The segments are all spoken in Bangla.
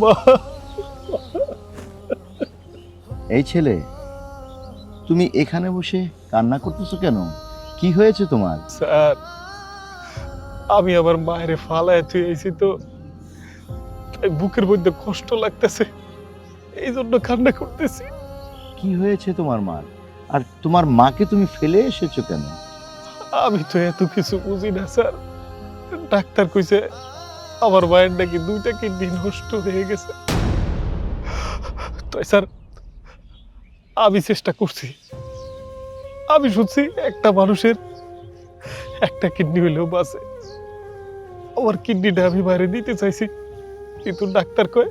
মা। এই ছেলে তুমি এখানে বসে কান্না করতেছো কেন? কি হয়েছে তোমার? স্যার আমি আমার মায়ের ফালায় থুয়েছি তো। তাই বুকের মধ্যে কষ্ট লাগতেছে। এই জন্য কান্না করতেছি। কি হয়েছে তোমার মার আর তোমার মাকে তুমি ফেলে এসেছ কেন? আমি তো এত কিছু বুঝি না স্যার। ডাক্তার কইছে আমার মায়ের নাকি দুইটা কিডনি নষ্ট হয়ে গেছে। তাই স্যার, আমি চেষ্টা করছি। আমি শুনছি একটা মানুষের একটা কিডনি হলেও বাঁচে। আমার কিডনিটা আমি বাইরে দিতে চাইছি, কিন্তু ডাক্তার কয়,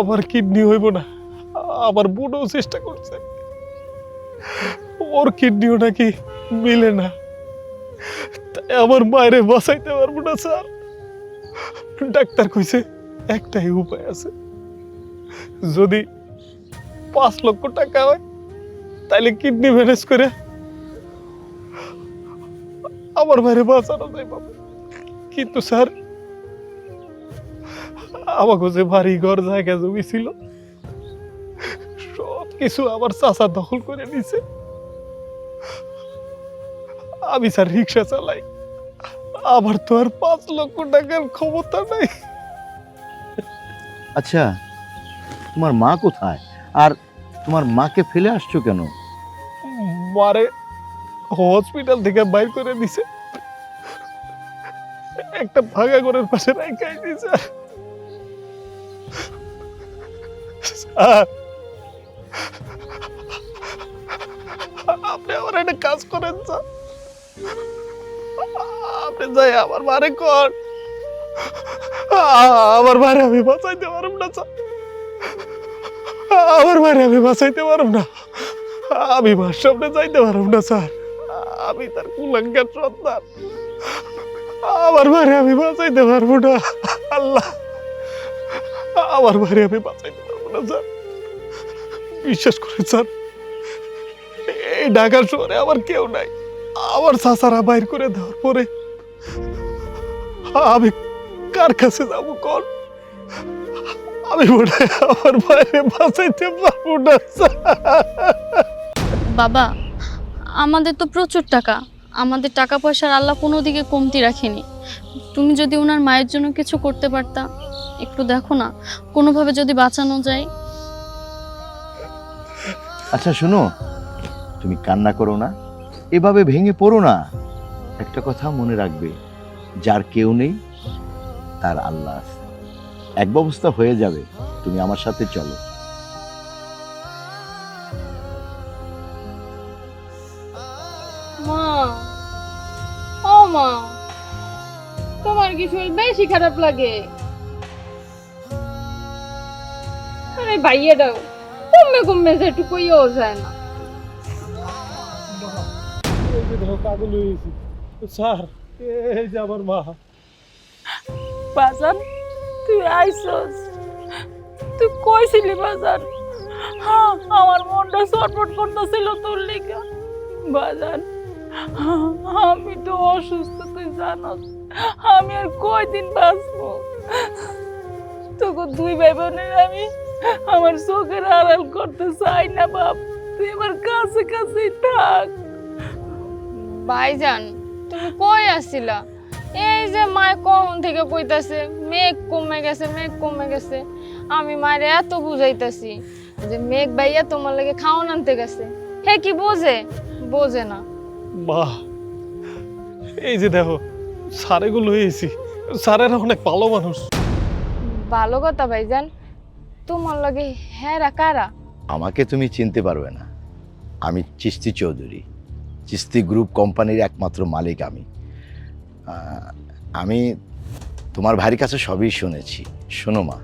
আমার কিডনি হইব না, আমার বোনও চেষ্টা করছে। ওর কিডনিও নাকি মিলে না। তাই আমার মায়ের বাঁচাইতে পারব না, স্যার। ডাক্তার কইছে, একটাই উপায় আছে। যদি পাঁচ লক্ষ টাকা হয় তাহলে কিডনি ম্যানেজ করে আমার মায়ের বাঁচানো যায় বাবা। কিন্তু স্যার, আমাকে যে বাড়ি ঘর জায়গা জমি ছিল সব কিছু আমার চাচা দখল করে নিছে। আমি স্যার রিক্সা চালাই। আমার তো আর পাঁচ লক্ষ টাকার ক্ষমতা নাই। আচ্ছা তোমার মা কোথায়? আর তোমার মাকে ফেলে আসছো কেন? মারে হসপিটাল থেকে বাইর করে দিছে। একটা ভাঙা ঘরের পাশে রাখাই দিছে। আপনি আমার একটা কাজ করেন স্যার। আপনি যাই আমার মারে কর। আমার মারে আমি বাঁচাইতে পারব না আমার মারে আমি বাঁচাইতে পারব না। আমি মার সামনে যাইতে পারব না, স্যার। আমি তার কুলাঙ্গার সন্তান। আমার মারে আমি বাঁচাইতে পারব না। আল্লাহ, আমার মারে আমি বাঁচাইতে পারব না, স্যার। বিশ্বাস করেন, স্যার, এই ঢাকার শহরে আমার কেউ নাই। আমার চাচারা বাইর করে দেওয়ার পরে আমি কার কাছে যাব কর আমি মনে আমার বাইরে বাঁচাইতে পারব না বাবা আমাদের তো প্রচুর টাকা। আমাদের টাকা পয়সার আল্লাহ কোনো দিকে কমতি রাখেনি। তুমি যদি ওনার মায়ের জন্য কিছু করতে পারতা একটু দেখো না কোনোভাবে যদি বাঁচানো যায়। আচ্ছা শোনো তুমি কান্না করো না। এভাবে ভেঙে পড়ো না। একটা কথা মনে রাখবে, যার কেউ নেই, তার আল্লাহ এক ব্যবস্থা হয়ে যাবে, তুমি আমার সাথে চলো। মা, ও মা, তোমার কি শরীর বেশি খারাপ লাগে? আরে ভাইয়াটাও কমবে কমবে যে একটু যায় না। যে দেখো পাগল স্যার, এই যে আমার মা। বাজান, তুই আইসস? তুই কইছিলি বাজান হ্যাঁ আমার মনটা ছটফট করতেছিল তোর লিগা। বাজান, আমি তো অসুস্থ, তুই জানস, আমি আর কয়দিন বাঁচবো? তোকে দুই ভাই বোনের আমি আমার চোখের আড়াল করতে চাই না বাপ। তুই আমার কাছে কাছেই থাক। ভাইজান তুমি কই আসছিলা এই যে মায় কখন থেকে কইতাছে মেঘ কমে গেছে মেঘ কমে গেছে। আমি মায়ের এত বুঝাইতাছি যে মেঘ ভাইয়া তোমার লাগে খাওয়ান আনতে গেছে। হে কি বোঝে? বোঝে না। মা এই যে দেখো স্যারেগুলো হয়েছি। স্যারেরা অনেক ভালো মানুষ। ভালো কথা ভাইজান তোমার লাগে হ্যাঁ কারা? আমাকে তুমি চিনতে পারবে না। আমি চিস্তি চৌধুরী। চিস্তি গ্রুপ কোম্পানির একমাত্র মালিক আমি। আমি তোমার ভাইয়ের কাছে সবই শুনেছি। শোনো মা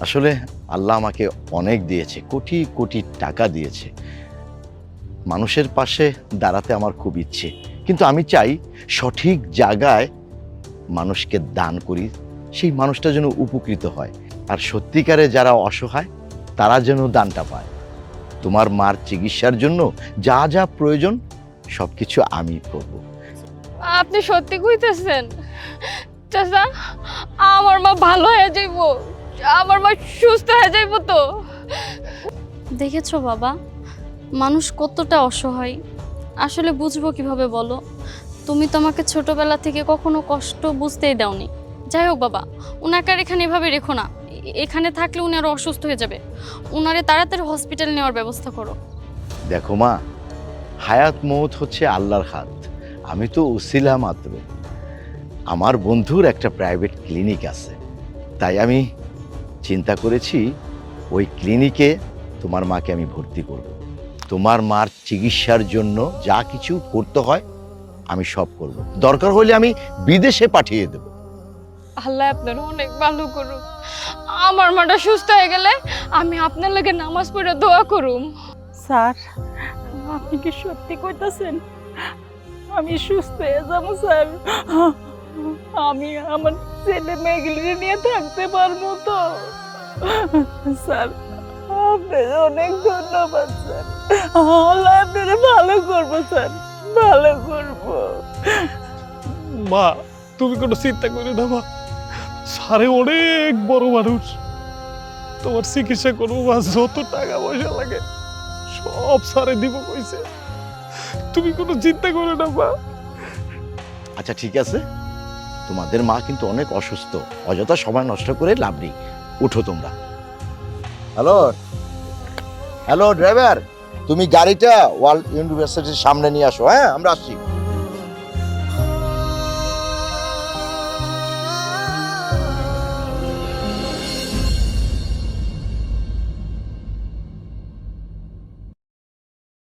আসলে আল্লাহ আমাকে অনেক দিয়েছে, কোটি কোটি টাকা দিয়েছে। মানুষের পাশে দাঁড়াতে আমার খুব ইচ্ছে। কিন্তু আমি চাই সঠিক জায়গায় মানুষকে দান করি, সেই মানুষটা যেন উপকৃত হয়। আর সত্যিকারে যারা অসহায়, তারা যেন দানটা পায়। তোমার মার চিকিৎসার জন্য যা যা প্রয়োজন সব কিছু আমি করব। আপনি সত্যি কইতেছেন? চাচা আমার মা ভালো হয়ে যাইব। আমার মা সুস্থ হয়ে যাইব তো। দেখেছ বাবা মানুষ কতটা অসহায়। আসলে বুঝব কীভাবে বলো? তুমি তোমাকে ছোটবেলা থেকে কখনো কষ্ট বুঝতেই দাওনি। যাই হোক বাবা ওনাকে আর এখানে এভাবে রেখো না। এখানে থাকলে উনি আরও অসুস্থ হয়ে যাবে। উনারে তাড়াতাড়ি হসপিটাল নেওয়ার ব্যবস্থা করো। দেখো মা, হায়াত মৌত হচ্ছে আল্লাহর হাত। আমি তো উসিলা মাত্র। আমার বন্ধুর একটা প্রাইভেট ক্লিনিক আছে। তাই আমি চিন্তা করেছি, ওই ক্লিনিকে তোমার মাকে আমি ভর্তি করব। তোমার মার চিকিৎসার জন্য যা কিছু করতে হয়, আমি সব করব। দরকার হলে আমি বিদেশে পাঠিয়ে দেব। আল্লাহ আপনার অনেক ভালো করুন আমার মাটা সুস্থ হয়ে গেলে আমি আপনার লাগে নামাজ পড়ে দোয়া করুম। স্যার আপনি কি সত্যি কইতাছেন? আমি সুস্থ হয়ে যাব স্যার। আমি আমার ছেলে মেয়েগুলিকে নিয়ে থাকতে পারব তো। স্যার আপনার অনেক ধন্যবাদ স্যার। আল্লাহ আপনারা ভালো করব স্যার। ভালো করব। মা তুমি কোনো চিন্তা করে না মা। সারে অনেক বড় মানুষ। তোমার চিকিৎসা করব মা যত টাকা পয়সা লাগে, সব সারে দিব কইছে। তুমি কোনো চিন্তা করে না, মা। আচ্ছা ঠিক আছে। তোমাদের মা কিন্তু অনেক অসুস্থ। অযথা সময় নষ্ট করে লাভ নেই। উঠো তোমরা। হ্যালো? Hello, driver. তুমি গাড়িটা ওয়ার্ল্ড ইউনিভার্সিটির সামনে নিয়ে আসো হ্যাঁ? আমরা আসছি।